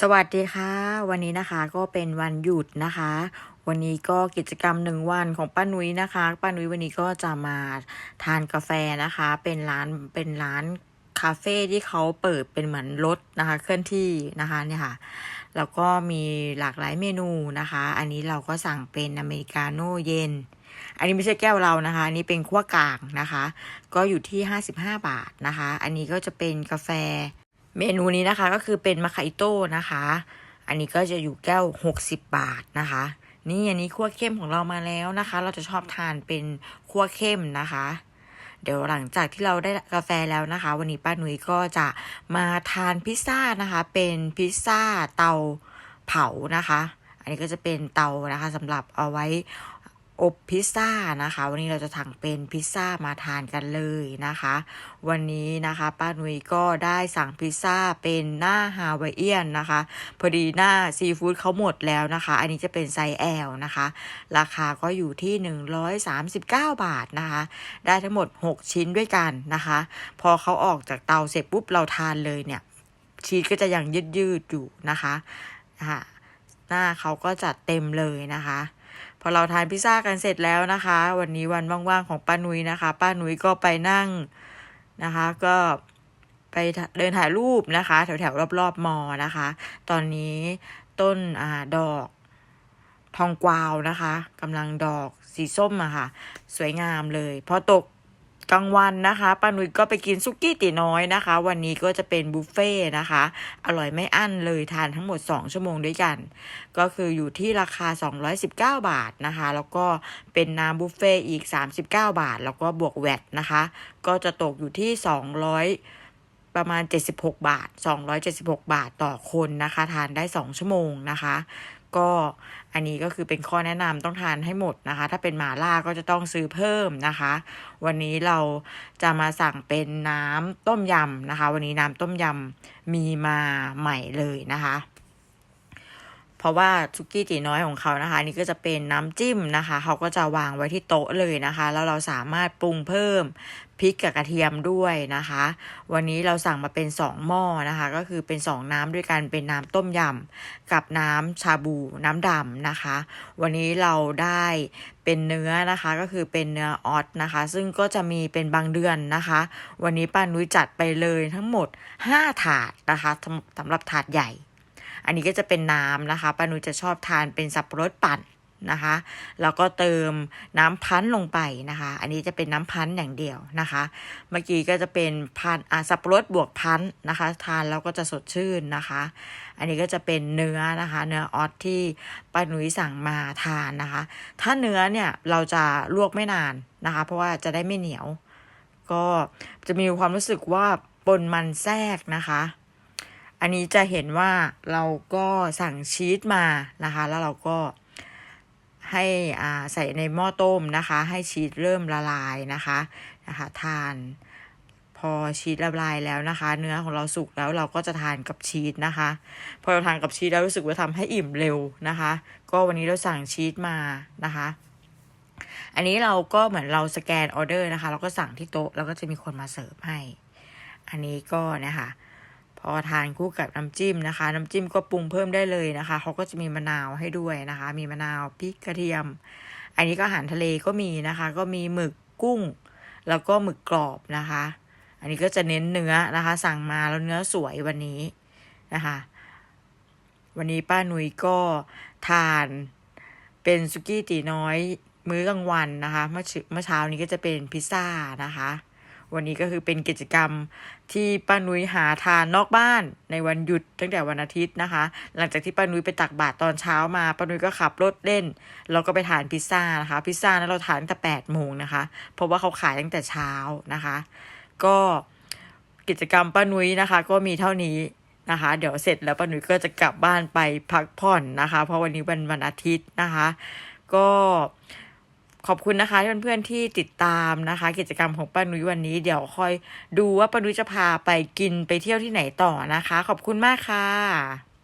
สวัสดีค่ะ วันนี้นะคะก็เป็นวันหยุดนะคะ วันนี้ก็กิจกรรมหนึ่งวันของป้านุ้ยนะคะป้านุ้ยวันนี้ก็จะมาทานกาแฟนะคะ เป็นร้านเป็นร้านคาเฟ่ที่เขาเปิดเป็นเหมือนรถนะคะ เคลื่อนที่นะคะเนี่ยค่ะแล้วก็มีหลากหลายเมนูนะคะ อันนี้เราก็สั่งเป็นอเมริกาโน่เย็น อันนี้ไม่ใช่แก้วเรานะคะ อันนี้เป็นขั้วกลางนะคะ ก็อยู่ที่ 55 บาทนะคะ อันนี้ก็จะเป็นกาแฟ เมนูนี้นะคะก็คือเป็นมาคาอิโต้นะคะ อันนี้ก็จะอยู่แก้ว 60 บาทนะคะ นี่อันนี้ขั้วเข้มของเรามาแล้วนะคะ เราจะชอบทานเป็นขั้วเข้มนะคะ เดี๋ยวหลังจากที่เราได้กาแฟแล้วนะคะ วันนี้ป้าหนุ่ยก็จะมาทานพิซซ่านะคะ เป็นพิซซ่าเตาเผานะคะ อันนี้ก็จะเป็นเตานะคะสำหรับเอาไว้ อบพิซซ่านะคะ วันนี้เราจะสั่งเป็นพิซซ่ามาทานกันเลยนะคะ วันนี้นะคะป้านุ้ยก็ได้สั่งพิซซ่าเป็นหน้าฮาวายเอียนนะคะ พอดีหน้าซีฟู้ดเขาหมดแล้วนะคะ อันนี้จะเป็นไซส์แอลนะคะ ราคาก็อยู่ที่ 139 บาทนะคะ ได้ทั้งหมด 6 ชิ้นด้วยกันนะคะ พอเขาออกจากเตาเสร็จปุ๊บเราทานเลยเนี่ย ชีสก็จะยังยืดยืดๆอยู่นะคะนะคะหน้าเขาก็จัดเต็มเลยนะคะ อเราทานพิซซ่ากันเสร็จแล้วนะคะ วันนี้วันว่างๆของป้านุ้ยนะคะ ป้านุ้ยก็ไปนั่งนะคะ ก็ไปเดินถ่ายรูปนะคะ แถวๆรอบๆมอนะคะ ตอนนี้ต้นอ่าดอกทองกวาวนะคะกำลังดอกสีส้มอะค่ะ สวยงามเลย พอตก กลางวันนะคะปานุยก็ไปกินซุกี้ตีน้อยนะคะ วันนี้ก็จะเป็นบุฟเฟ่นะคะ อร่อยไม่อั้นเลยทานทั้งหมด 2 ชั่วโมงด้วยกัน ก็คืออยู่ที่ราคา 219 บาทนะคะ แล้วก็เป็นน้ำบุฟเฟ่อีก 39 บาท แล้วก็บวกแวตนะคะ ก็จะตกอยู่ที่ 200ประมาณ 76 บาท 276 บาทต่อคนนะคะ ทานได้ 2 ชั่วโมงนะคะก็อันนี้ก็คือเป็นข้อแนะนำต้องทานให้หมดนะคะ ถ้าเป็นหมาล่าก็จะต้องซื้อเพิ่มนะคะ วันนี้เราจะมาสั่งเป็นน้ำต้มยำนะคะ วันนี้น้ำต้มยำมีมาใหม่เลยนะคะ เพราะว่าซุกี้ตีน้อยของเขานะคะ นี่ก็จะเป็นน้ำจิ้มนะคะ เขาก็จะวางไว้ที่โต๊ะเลยนะคะ แล้วเราสามารถปรุงเพิ่มพริกกับกระเทียมด้วยนะคะ วันนี้เราสั่งมาเป็นสองหม้อนะคะ ก็คือเป็นสองน้ำด้วยกันเป็นน้ำต้มยำกับน้ำชาบูน้ำดำนะคะ วันนี้เราได้เป็นเนื้อนะคะ ก็คือเป็นเนื้อออสนะคะ ซึ่งก็จะมีเป็นบางเดือนนะคะ วันนี้ป้านุ้ยจัดไปเลยทั้งหมด 5 ถาดนะคะสำหรับถาดใหญ่ อันนี้ก็จะเป็นน้ำนะคะป้านุ้ยจะชอบทานเป็นสับปะรดปั่นนะคะแล้วก็เติมน้ำพันธุ์ลงไปนะคะ อันนี้จะเป็นน้ำพันธุ์อย่างเดียวนะคะ เมื่อกี้ก็จะเป็นพันธุ์อ่าสับปะรดบวกพันธุ์นะคะ ทานแล้วก็จะสดชื่นนะคะ อันนี้ก็จะเป็นเนื้อนะคะ เนื้อออสที่ป้านุ้ยสั่งมาทานนะคะ ถ้าเนื้อเนี่ยเราจะลวกไม่นานนะคะ เพราะว่าจะได้ไม่เหนียว ก็จะมีความรู้สึกว่าปนมันแทรกนะคะ อันนี้จะเห็นว่าเราก็สั่งชีสมานะคะ แล้วเราก็ให้อ่าใส่ในหม้อต้มนะคะ ให้ชีสเริ่มละลายนะคะนะคะทานพอชีสละลายแล้วนะคะ เนื้อของเราสุกแล้วเราก็จะทานกับชีสนะคะ พอเราทานกับชีสแล้วรู้สึกว่าทำให้อิ่มเร็วนะคะ ก็วันนี้เราสั่งชีสมานะคะ อันนี้เราก็เหมือนเราสแกนออเดอร์นะคะ เราก็สั่งที่โต๊ะแล้วก็จะมีคนมาเสิร์ฟให้ อันนี้ก็นะคะ อทานคู่กับน้ำจิ้มนะคะ น้ำจิ้มก็ปรุงเพิ่มได้เลยนะคะเขาก็จะมีมะนาวให้ด้วยนะคะ มีมะนาวพริกกระเทียม อันนี้ก็อาหารทะเลก็มีนะคะ ก็มีหมึกกุ้ง แล้วก็หมึกกรอบนะคะ อันนี้ก็จะเน้นเนื้อนะคะ สั่งมาแล้วเนื้อสวยวันนี้นะคะ วันนี้ป้านุ้ยก็ทานเป็นสุกี้ตีน้อยมื้อกลางวันนะคะ เมื่อเช้าเมื่อเช้านี้ก็จะเป็นพิซซ่านะคะ วันนี้ก็คือเป็นกิจกรรมที่ป้านุ้ยหาทานนอกบ้านในวันหยุดตั้งแต่วันอาทิตย์นะคะ หลังจากที่ป้านุ้ยไปตักบาตรตอนเช้ามาป้านุ้ยก็ขับรถเล่นแล้วก็ไปทานพิซซ่านะคะ พิซซ่านั้นเราทานตั้งแต่แปดโมงนะคะ เพราะว่าเขาขายตั้งแต่เช้านะคะ ก็กิจกรรมป้านุ้ยนะคะ ก็มีเท่านี้นะคะ เดี๋ยวเสร็จแล้วป้านุ้ยก็จะกลับบ้านไปพักผ่อนนะคะ เพราะวันนี้วันวันอาทิตย์นะคะ ก็ ขอบคุณนะคะเพื่อนๆที่ติดตามนะคะ กิจกรรมของป้านุ้ยวันนี้เดี๋ยวคอยดูว่าป้านุ้ยจะพาไปกินไปเที่ยวที่ไหนต่อนะคะ ขอบคุณมากค่ะ